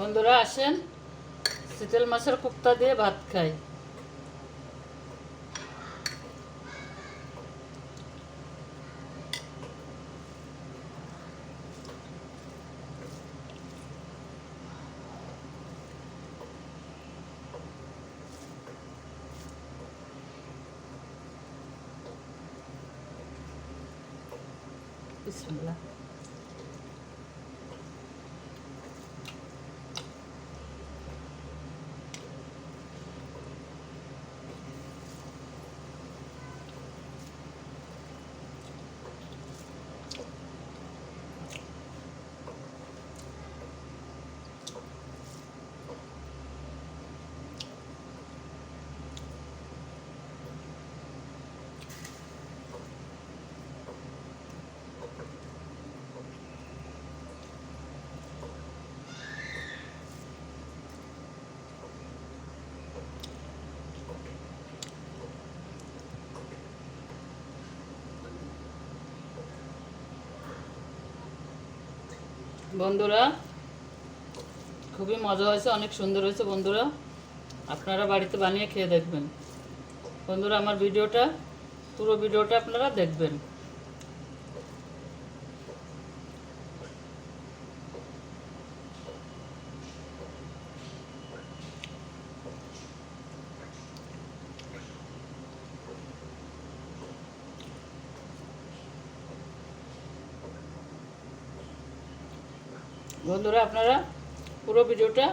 বন্ধুরা আসেন। চিতল মাছের কুপ্তা দিয়ে ভাত খাই। বিসমিল্লাহ। বন্ধুরা, খুবই মজা হয়েছে, অনেক সুন্দর হয়েছে বন্ধুরা। আপনারা বাড়িতে বানিয়ে খেয়ে দেখবেন। বন্ধুরা, আমার ভিডিওটা, পুরো ভিডিওটা আপনারা দেখবেন। বন্ধুরা, আপনারা পুরো ভিডিওটা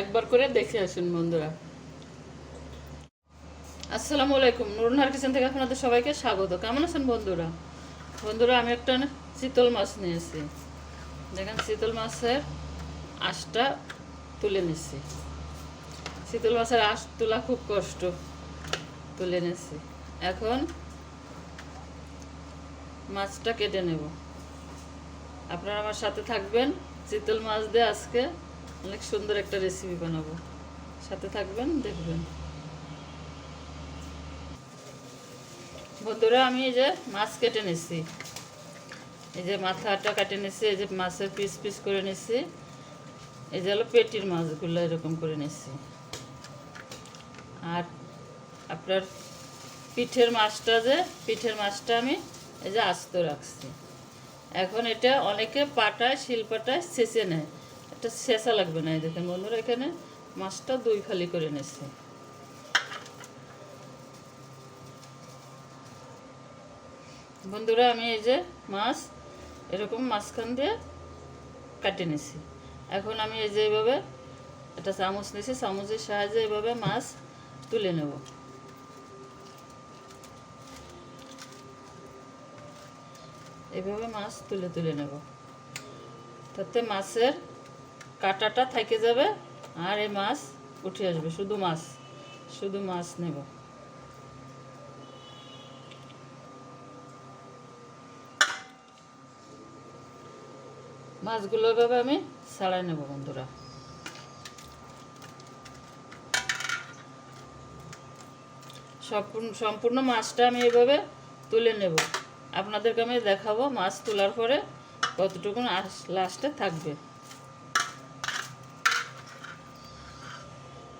একবার করে দেখে আসুন বন্ধুরা। আসসালামু আলাইকুম নুরনার কিচেন থেকে আপনাদের সবাইকে স্বাগত। কেমন আছেন বন্ধুরা? বন্ধুরা, আমি একটা চিতল মাছ নিয়েছি দেখেন, চিতল মাছের আঁশটা তুলে নিচ্ছি চিতল মাছের আঁশ তোলা খুব কষ্ট, তুলে নিচ্ছি এখন মাছটা কেটে নেব। আপনারা আমার সাথে থাকবেন। চিতল মাছ দিয়ে আজকে অনেক সুন্দর একটা রেসিপি বানাবো। সাথে থাকবেন, দেখবেন। বন্ধুরা, আমি এই যে মাছ কেটে নিছি। এই যে মাথাটা কেটে নিছি, এই যে মাছের পিস পিস করে নিছি। এই যে হলো পেটির মাছগুলো এরকম করে নিছি। আর আপনার পিঠের মাছটা যে, পিঠের মাছটা আমি এই যে আস্ত রাখছি। এখন এটা অনেকে পাটায় শিলপাটায় ছেঁচে নেয়। এটা ছেঁচা লাগবে না দেখেন বন্ধুরা, এখানে মাছটা দুই খালি করে নিচ্ছে। বন্ধুরা, আমি এই যে মাছ, এরকম মাঝখান দিয়ে কাটে নিছি। এখন আমি এই যে এইভাবে একটা চামচ নিছি, চামচের সাহায্যে এভাবে মাছ তুলে নেব। এইভাবে মাছ তুলে তুলে নেব। তাতে মাছের কাঁটাটা থেকে যাবে আর এই মাছ উঠে আসবে, শুধু মাছ শুধু মাছ নেব। মাছগুলো এভাবে আমি ছাড়াই নেব বন্ধুরা। সম্পূর্ণ সম্পূর্ণ মাছটা আমি এভাবে তুলে নেব। আপনাদেরকে আমি দেখাবো মাছ তোলার পরে কতটুকু লাস্টে থাকবে।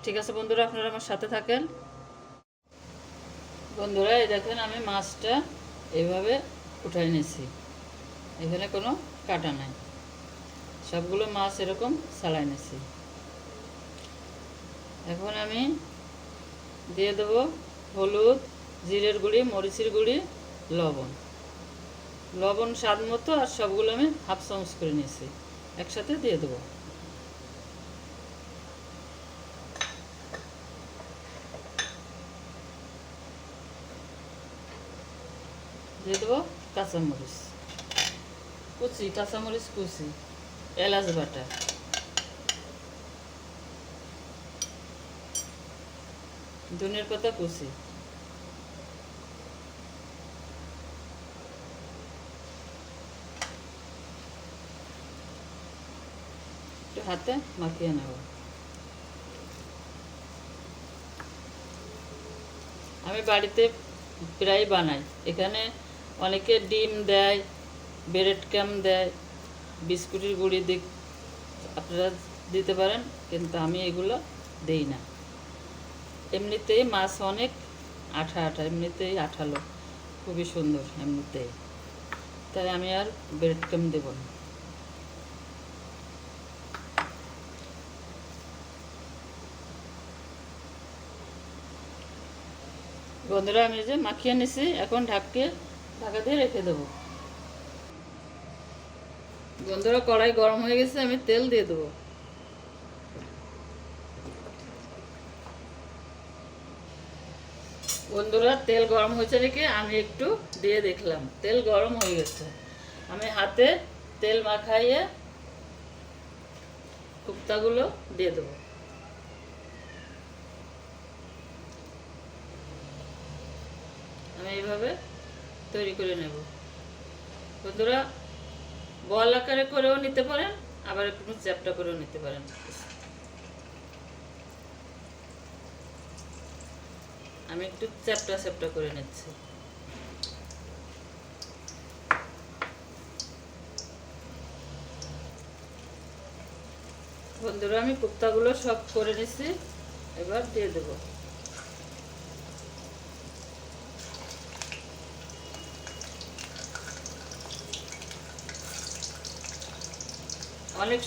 ঠিক আছে বন্ধুরা, আপনারা আমার সাথে থাকেন। বন্ধুরা, এই দেখেন আমি মাছটা এইভাবে উঠাই নিয়েছি। এখানে কোনো কাটা নাই। সবগুলো মাছ এরকম সালাই নিয়েছি। এখন আমি দিয়ে দেবো হলুদ, জিরের গুঁড়ি, মরিচের গুঁড়ি, লবণ। লবণ, স্বাদ মতো আর সবগুলো আমি হাফ চামচ করে নিয়েছি। একসাথে দিয়ে দেবো। দিয়ে দেবো কাঁচামরিচ। কুচি কাঁচামরিচ কুচি, এলাচ বাটা। ধনের পাতা কুচি। হাতে মাখিয়ে নেব। আমি বাড়িতে প্রায় বানাই। এখানে অনেকে ডিম দেয়, ব্রেড ক্যাম দেয়, বিস্কুটের গুঁড়ি দিক আপনারা দিতে পারেন, কিন্তু আমি এগুলো দেই না। এমনিতেই মাছ অনেক, আঠা আঠা, এমনিতেই আঠালো। খুবই সুন্দর এমনিতেই। তাই আমি আর ব্রেড ক্রাম দেবো না। বন্ধুরা, আমি যে মাখিয়ে নিছি এখন ঢাককে ঢাকা দিয়ে রেখে দেবো। বন্ধুরা, কড়াই গরম হয়ে গেছে, আমি তেল দিয়ে দেবো। বন্ধুরা, তেল গরম হয়েছে রেখে আমি একটু দিয়ে দেখলাম। তেল গরম হয়ে গেছে। আমি হাতে তেল মাখাইয়ে কুপ্তাগুলো দিয়ে দেবো। এইভাবে তৈরি করে নেব। বন্ধুরা, বল আকারে করেও নিতে পারেন, আবার একটু চ্যাপটা করেও নিতে পারেন। আমি একটু চ্যাপটা চ্যাপটা করে নিচ্ছি। বন্ধুরা, আমি কুপ্তাগুলো সব করে নিছি, এবার দিয়ে দেবো। অনেক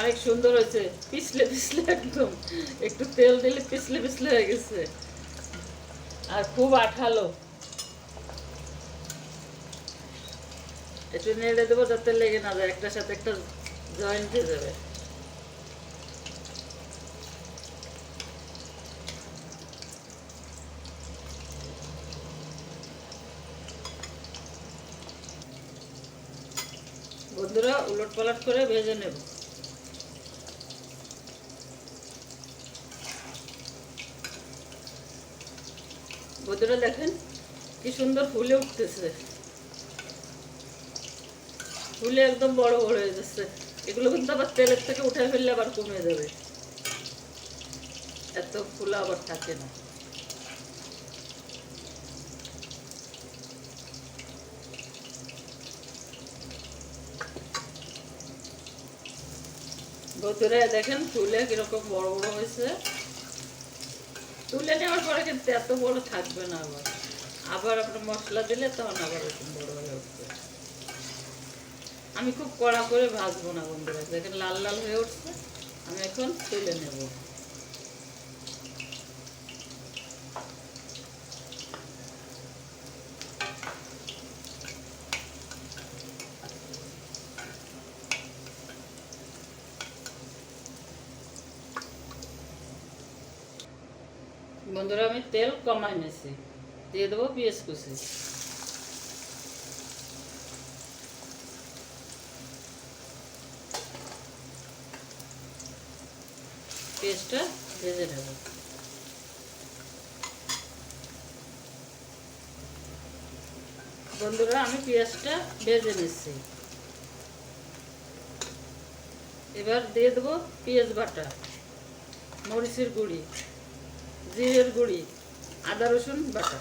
অনেক সুন্দর হয়েছে। পিছলে পিছলে একদম। একটু তেল দিলে পিছলে পিছলে হয়ে গেছে। আর খুব আঠালো। একটু নেড়ে দেবো যাতে লেগে না যায়। একটার সাথে একটা জয়েন্ট হয়ে যাবে। বন্ধুরা উলট পালট করে ভেজে নেব। বন্ধুরা, দেখেন কি সুন্দর ফুলে উঠতেছে। ফুলে একদম বড় বড় হয়ে যাচ্ছে। এগুলো কিন্তু আবার তেলের থেকে উঠে ফেললে আবার কমে যাবে। এত ফুলা আবার থাকে না। বন্ধুরা দেখেন তুলে কীরকম বড় বড় হয়েছে। তুলে নেওয়ার পরে কিন্তু এত বড় থাকবে না আবার। আবার আপনার মশলা দিলে তখন আবার এরকম বড় হয়ে উঠবে। আমি খুব কড়া করে ভাজবো না বন্ধুরা, দেখেন লাল লাল হয়ে উঠছে। আমি এখন তুলে নেব। বন্ধুরা, আমি তেল কমাই নিয়েছি দিয়ে দেবো পেঁয়াজ কুচি। পেঁয়াজটা ভেজে নেব। বন্ধুরা, আমি পেঁয়াজটা ভেজে নিচ্ছি এবার দিয়ে দেবো পেঁয়াজ বাটা, মরিচের গুঁড়ি। জিরের গুঁড়ি, আদা, রসুন, বাটা।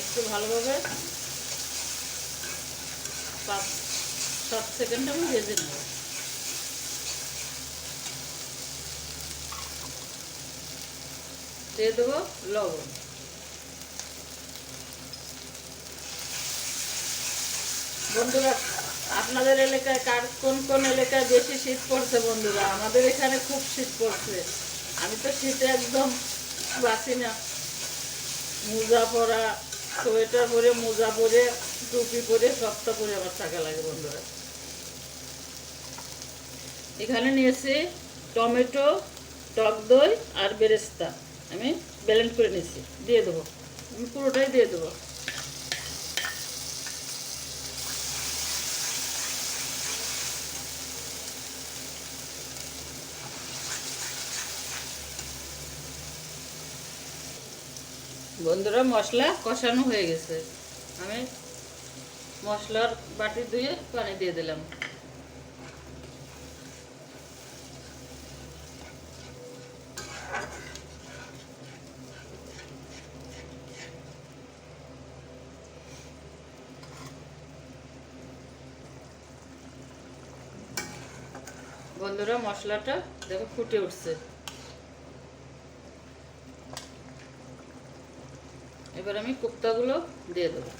একটু ভালোভাবে পাঁচ, সাত সেকেন্ড আমি ভেজে নেব। দিয়ে দেবো লবণ। বন্ধুরা আপনাদের এলাকায় কার কোন কোন এলাকায় বেশি শীত পড়ছে বন্ধুরা? আমাদের এখানে খুব শীত পড়ছে। আমি তো শীতে একদম বাঁচি না। মোজা পরা, সোয়েটার পরে মোজা পরে, টুপি পরে সবটা পরে আমার থাকা লাগে বন্ধুরা। এখানে নিয়েছি টমেটো, টক দই আর বেরেস্তা। আমি ব্যালেন্ড করে নিয়েছি। দিয়ে দেবো। আমি পুরোটাই দিয়ে দেবো। বন্ধুরা, মশলা কষানো হয়ে গেছে। আমি মশলার বাটি ধুয়ে পানি দিয়ে দিলাম। বন্ধুরা, মশলাটা দেখো ফুটে উঠছে। এবার আমি কুপ্তাগুলো দিয়ে দেবো।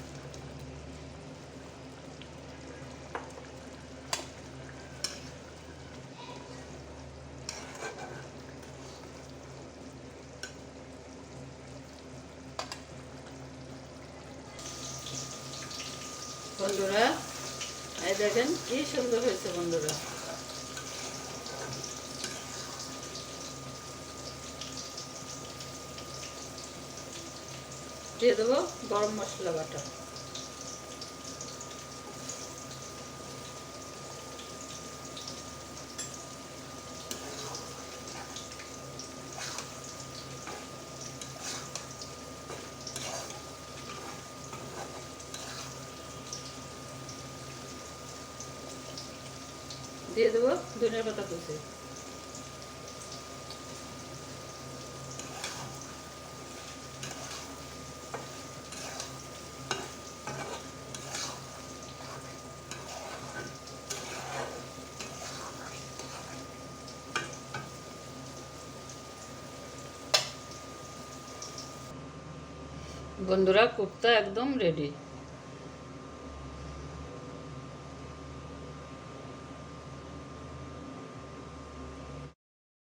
বন্ধুরা এই দেখেন কি সুন্দর হয়েছে বন্ধুরা। দিয়ে দেবো গরম মশলা বাটা। দিয়ে দেবো ধনিয়া পাতা কুচি। বন্ধুরা কুর্তা একদম রেডি